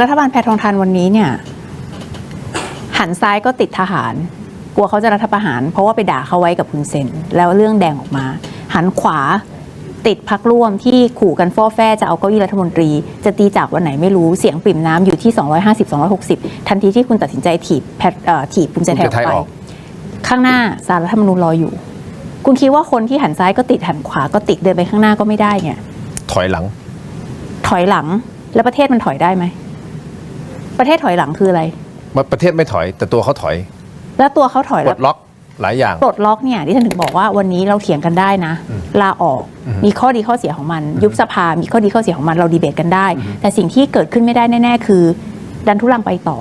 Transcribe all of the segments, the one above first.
รัฐบาลแพทองทานวันนี้เนี่ยหันซ้ายก็ติดทหาร กลัวเขาจะรัฐประหาร เพราะว่าไปด่าเขาไว้กับคุณเซนแล้วเรื่องแดงออกมา หันขวาติดพักร่วมที่ขู่กันฟ้อแฟ้จะเอาเก้าอี้รัฐมนตรี จะตีจากวันไหนไม่รู้เสียงปริ่มน้ำอยู่ที่ 250 260 ทันทีที่คุณตัดสินใจถีบแพทเอ่อถีบภูมิใจไทยออกภูมิใจไทยไปออกข้างหน้าสารรัฐธรรมนูญรออยู่ คุณคิดว่าคนที่หันซ้ายก็ติดหันขวาก็ติดเดินไปข้างหน้าก็ไม่ได้เนี่ยถอยหลัง ถอยหลังแล้วประเทศมันถอยได้ไหม ประเทศถอยหลังคืออะไรมาประเทศไม่ถอย แต่ตัวเขาถอย แล้วตัวเขาถอยปลแล้วดล็อกหลายอย่าง ปลดล็อกเนี่ยที่ฉันถึงบอกว่าวันนี้เราเถียงกันได้นะ ลาออกมีข้อดีข้อเสียของมัน ยุบสภา มีข้อดีข้อเสียของมันเราดีเบตกันได้ แต่สิ่งที่เกิดขึ้นไม่ได้แน่ ๆ คือ ดันทุรังไปต่อ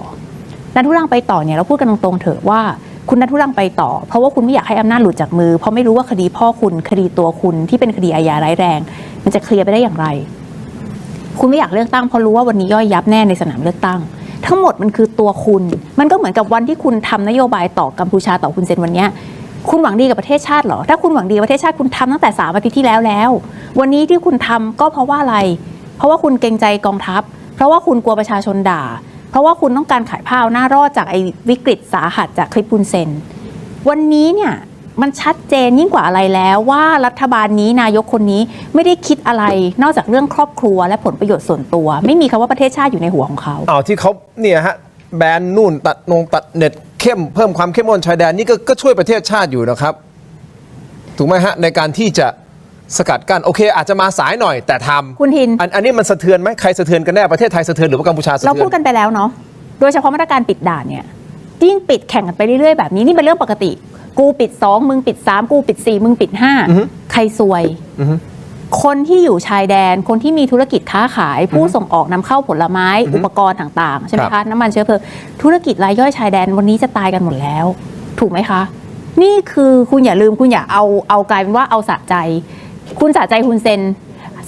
ดันทุรังไปต่อเนี่ยเราพูดกันตรงๆเถอะว่าคุณดันทุรังไปต่อ เพราะว่าคุณไม่อยากให้อำนาจหลุดจากมือ เพราะไม่รู้ว่าคดีพ่อคุณคดีตัวคุณที่เป็นคดีอาญาร้ายแรง มันจะเคลียร์ไปได้อย่างไร คุณไม่อยากเลือกตั้งเพราะรู้ว่าวันนี้ย่อยยับแน่ในสนามเลือกตั้ง ทั้งหมดมันคือตัวคุณ มันก็เหมือนกับวันที่คุณทำนโยบายต่อกัมพูชาต่อคุณเซนวันนี้คุณหวังดีกับประเทศชาติเหรอ ถ้าคุณหวังดีประเทศชาติคุณทำตั้งแต่สามอาทิตย์ที่แล้วแล้ว วันนี้ที่คุณทำก็เพราะว่าอะไร เพราะว่าคุณเกรงใจกองทัพ เพราะว่าคุณกลัวประชาชนด่า เพราะว่าคุณต้องการขายผ้าเอาหน้ารอดจากไอ้วิกฤตสาหัสจากคลิปคุณเซน วันนี้เนี่ย มันชัดเจนยิ่งกว่าอะไรแล้วว่ารัฐบาลนี้นายกคนนี้ไม่ได้คิดอะไรนอกจากเรื่องครอบครัวและผลประโยชน์ส่วนตัว ไม่มีคำว่าประเทศชาติอยู่ในหัวของเขา อ้าวที่เขาเนี่ยฮะแบนนู่นตัดนงตัดเน็ตเข้มเพิ่มความเข้มข้นชายแดนนี่ก็ก็ช่วยประเทศชาติอยู่นะครับ ถูกไหมฮะ ในการที่จะสกัดกั้นโอเค อาจจะมาสายหน่อยแต่ทำคุณทิน อันอันนี้มันสะเทือนไหมใครสะเทือนกันแน่ประเทศไทยสะเทือนหรือว่ากัมพูชาสะเราเทือพูดนกันไปแล้วเนาะ โดยเฉพาะมาตรการปิดด่านเนี่ยยิ่งปิดแข่งกันไปเรื่อยๆแบบนี้นี่เป็นเรื่องปกติ กูปิด2มึงปิด3กูปิด4มึงปิด5ใครซวยคนที่อยู่ชายแดน คนที่มีธุรกิจค้าขาย ผู้ส่งออกนำเข้าผลไม้ อุปกรณ์ต่างๆ ใช่ไหมครัคะบ น้ำมันเชื้อเพลิงธุรกิจรายย่อยชายแดนวันนี้จะตายกันหมดแล้ว ถูกไหมคะ นี่คือคุณอย่าลืมคุณอย่าเอาเอากลายเป็นว่าเอาสะใจ คุณสะใจฮุนเซน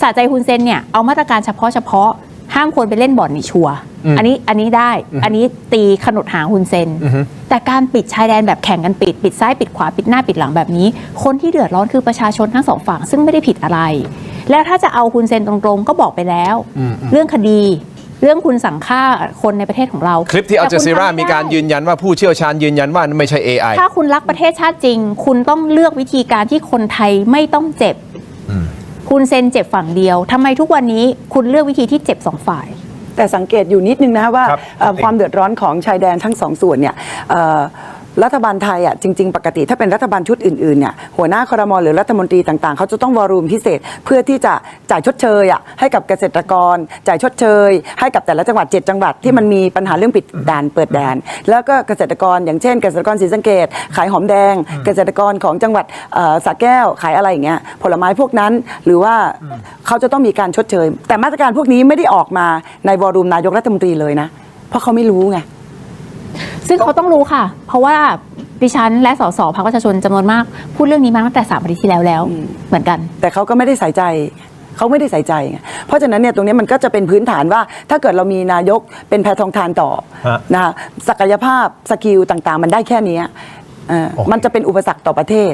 สะใจฮุนเซนเนี่ยเอามาตรการเฉพาะเฉพาะ ห้ามคนไปเล่นบ่อนนี่ชัวร์อืมอันนี้อันนี้ได้ อันนี้ตีขนดหางฮุนเซนอือฮึแต่การปิดชายแดนแบบแข่งกันปิด ปิดซ้ายปิดขวาปิดหน้าปิดหลังแบบนี้ คนที่เดือดร้อนคือประชาชนทั้งสองฝั่งซึ่งไม่ได้ผิดอะไร แล้วถ้าจะเอาคุณเซนตรงๆ ก็บอกไปแล้ว เรื่องคดีเรื่องคุณสั่งฆ่าคนในประเทศของเรา คลิปที่อัลจแต่ซีคุณราทำไได้มีการยืนยันว่าผู้เชี่ยวชาญยืนยันว่าไม่ใช่ AI ถ้าคุณรักประเทศชาติจริง คุณต้องเลือกวิธีการที่คนไทยไม่ต้องเจ็บ คุณเซนเจ็บฝั่งเดียวทำไมทุกวันนี้คุณเลือกวิธีที่เจ็บสองฝ่าย แต่สังเกตอยู่นิดนึงนะว่าครับเอ่อความเดือดร้อนของชายแดนทั้งสองส่วนเนี่ยเอ่อ รัฐบาลไทยอะจริง ๆ ปกติถ้าเป็นรัฐบาลชุดอื่นๆเนี่ยหัวหน้าครมหรือรัฐมนตรีต่างๆ เขาจะต้องวอรูมพิเศษเพื่อที่จะจ่ายชดเชยอะให้กับเกษตรกร จ่ายชดเชย ให้กับแต่ละจังหวัด7จังหวัดที่มันมีปัญหาเรื่องปิดด่านเปิดด่านแล้วก็เกษตรกรอย่างเช่น เกษตรกรศรีสังเกต ขายหอมแดง เกษตรกรของจังหวัดเอ่อสระแก้วขายอะไรอย่างเงี้ยผลไม้พวกนั้นหรือว่าเขาจะต้องมีการชดเชย แต่มาตรการพวกนี้ไม่ได้ออกมาในวอรูมนายกรัฐมนตรีเลยนะ เพราะเขาไม่รู้ไง ซึ่งเขาต้องรู้ค่ะ เพราะว่าดิฉันและสสพรรคประชาชนจำนวนมาก พูดเรื่องนี้มาตั้งแต่สามอาทิตย์ที่แล้วแล้ว เหมือนกัน แต่เขาก็ไม่ได้ใส่ใจเขาไม่ได้ใส่ใจไงเพราะฉะนั้นเนี่ยตรงนี้มันก็จะเป็นพื้นฐานว่า ถ้าเกิดเรามีนายกเป็นแพทองทานต่อฮะนะศักยภาพสกิลต่างๆ มันได้แค่เนี้ยเอ่อโอเค มันจะเป็นอุปสรรคต่อประเทศ